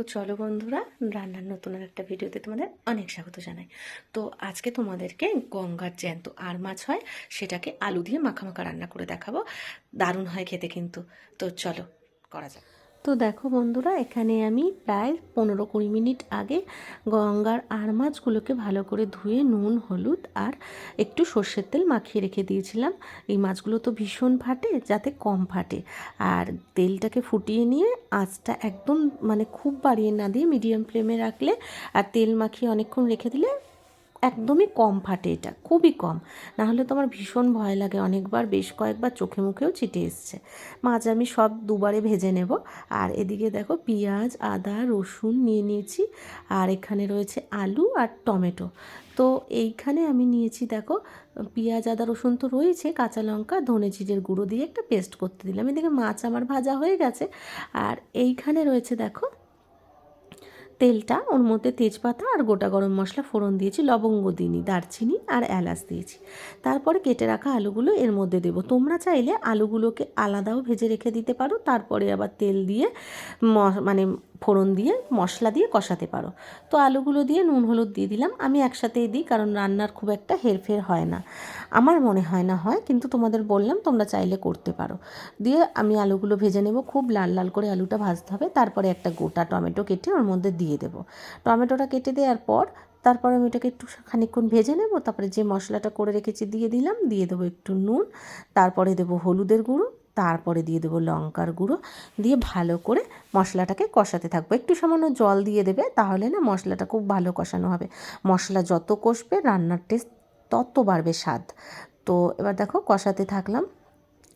তো চলো বন্ধুরা, রান্নার নতুন আর একটা ভিডিওতে তোমাদের অনেক স্বাগত জানাই। তো আজকে তোমাদেরকে গঙ্গার জ্যান্ত আর মাছ হয়, সেটাকে আলু দিয়ে মাখা মাখা রান্না করে দেখাবো। দারুণ হয় খেতে কিন্তু। তো চলো, করা যাক। তো দেখো বন্ধুরা, এখানে আমি প্রায় পনেরো কুড়ি মিনিট আগে গঙ্গার আর মাছগুলোকে ভালো করে ধুয়ে নুন, হলুদ আর একটু সর্ষের তেল মাখিয়ে রেখে দিয়েছিলাম। এই মাছগুলো তো ভীষণ ফাটে, যাতে কম ফাটে। আর তেলটাকে ফুটিয়ে নিয়ে আঁচটা একদম মানে খুব বাড়িয়ে না দিয়ে মিডিয়াম ফ্লেমে রাখলে আর তেল মাখিয়ে অনেকক্ষণ রেখে দিলে একদমই কম ফাটে এটা, খুবই কম। না নাহলে তোমার ভীষণ ভয় লাগে, অনেকবার বেশ কয়েকবার চোখে মুখেও ছিটে এসছে। মাছ আমি সব দুবারে ভেজে নেব। আর এদিকে দেখো পেঁয়াজ, আদা, রসুন নিয়ে নিয়েছি। আর এখানে রয়েছে আলু আর টমেটো। তো এইখানে আমি নিয়েছি দেখো, পেঁয়াজ, আদা, রসুন তো রয়েছে, কাঁচা লঙ্কা, ধনে জিরের গুঁড়ো দিয়ে একটা পেস্ট করতে দিলাম। এদিকে মাছ আমার ভাজা হয়ে গেছে। আর এইখানে রয়েছে দেখো তেলটা, ওর মধ্যে তেজপাতা আর গোটা গরম মশলা ফোড়ন দিয়েছি, লবঙ্গ দিইনি, দারচিনি আর এলাচ দিয়েছি। তারপরে কেটে রাখা আলুগুলো এর মধ্যে দেবো। তোমরা চাইলে আলুগুলোকে আলাদাও ভেজে রেখে দিতে পারো, তারপরে আবার তেল দিয়ে মানে ফোড়ন দিয়ে মশলা দিয়ে কষাতে পারো। তো আলুগুলো দিয়ে নুন, হলুদ দিয়ে দিলাম। আমি একসাথেই দিই, কারণ রান্নার খুব একটা হেরফের হয় না। আমার মনে হয় না হয়, কিন্তু তোমাদের বললাম, তোমরা চাইলে করতে পারো। দিয়ে আমি আলুগুলো ভেজে নেব। খুব লাল লাল করে আলুটা ভাজতে হবে। তারপরে একটা গোটা টমেটো কেটে ওর মধ্যে দিয়ে দেবো। টমেটোটা কেটে দেওয়ার পর তারপর আমি এটাকে একটু খানিকক্ষণ ভেজে নেব। তারপরে যে মশলাটা করে রেখেছি দিয়ে দিলাম। দিয়ে দেবো একটু নুন। তারপরে দেবো হলুদের গুঁড়ো। তারপরে দিয়ে দেবো লঙ্কার গুঁড়ো। দিয়ে ভালো করে মশলাটাকে কষাতে থাকব। একটু সামান্য জল দিয়ে দেবে, তাহলে না মশলাটা খুব ভালো কষানো হবে। মশলা যত কষবে, রান্নার টেস্ট তত বাড়বে স্বাদ। তো এবার দেখো কষাতে থাকলাম।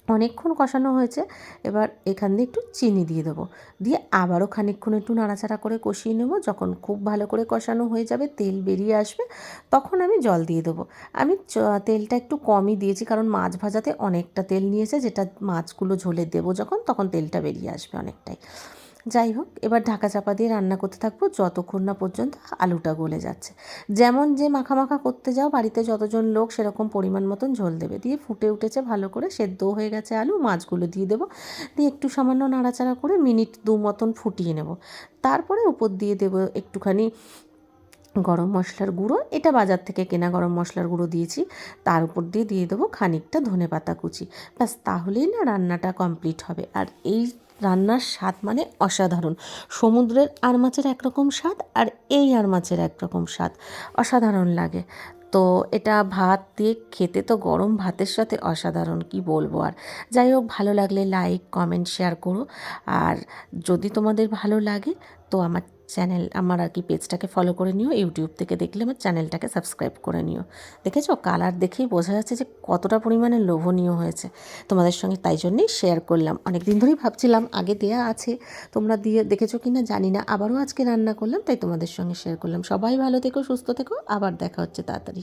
অনেকক্ষণ কষানো হয়েছে, এবার এখান দিয়ে একটু চিনি দিয়ে দেবো। দিয়ে আবারও খানিকক্ষণ একটু নাড়াচাড়া করে কষিয়ে নেব। যখন খুব ভালো করে কষানো হয়ে যাবে, তেল বেরিয়ে আসবে, তখন আমি জল দিয়ে দেবো। আমি তেলটা একটু কমই দিয়েছি, কারণ মাছ ভাজাতে অনেকটা তেল নিয়েছে, যেটা মাছগুলো ঝোলে দেবো যখন, তখন তেলটা বেরিয়ে আসবে অনেকটাই। যাই হোক, এবার ঢাকা চাপা দিয়ে রান্না করতে থাকব যতক্ষণ না পর্যন্ত আলুটা গলে যাচ্ছে। যেমন যে মাখা মাখা করতে যাও, বাড়িতে যতজন লোক সেরকম পরিমাণ মতন ঝোল দেবে। দিয়ে ফুটে উঠেছে ভালো করে সেদ্ধ হয়ে গেছে আলু, মাছগুলো দিয়ে দেবো। দিয়ে একটু সামান্য নাড়াচাড়া করে মিনিট দু মতন ফুটিয়ে নেব। তারপরে উপর দিয়ে দেবো একটুখানি গরম মশলার গুঁড়ো। এটা বাজার থেকে কেনা গরম মশলার গুঁড়ো দিয়েছি। তার উপর দিয়ে দিয়ে দেবো খানিকটা ধনে পাতা কুচি। ব্যাস, তাহলেই না রান্নাটা কমপ্লিট হবে। আর এই রান্নার স্বাদ মানে অসাধারণ। সমুদ্রের আর মাছের একরকম স্বাদ আর এই আর মাছের একরকম স্বাদ। অসাধারণ লাগে। তো এটা ভাত দিয়ে খেতে তো গরম ভাতের সাথে অসাধারণ, কি বলব আর। যাই হোক, ভালো লাগলে লাইক কমেন্ট শেয়ার করো। আর যদি তোমাদের ভালো লাগে, তো আমার চ্যানেল আমার আর কি পেজটাকে ফলো করে নিও ইউটিউব থেকে দেখলে আমার চ্যানেলটাকে সাবস্ক্রাইব করে নিও। দেখেছ? কালার দেখেই বোঝা যাচ্ছে যে কতটা পরিমাণে লোভনীয় হয়েছে। তোমাদের সঙ্গে তাই জন্যেই শেয়ার করলাম। অনেক দিন ধরেই ভাবছিলাম, আগে দেয়া আছে, তোমরা দিয়ে দেখেছ কি না জানি না, আবারও আজকে রান্না করলাম, তাই তোমাদের সঙ্গে শেয়ার করলাম। সবাই ভালো থেকো, সুস্থ থেকো, আবার দেখা হচ্ছে তাড়াতাড়ি।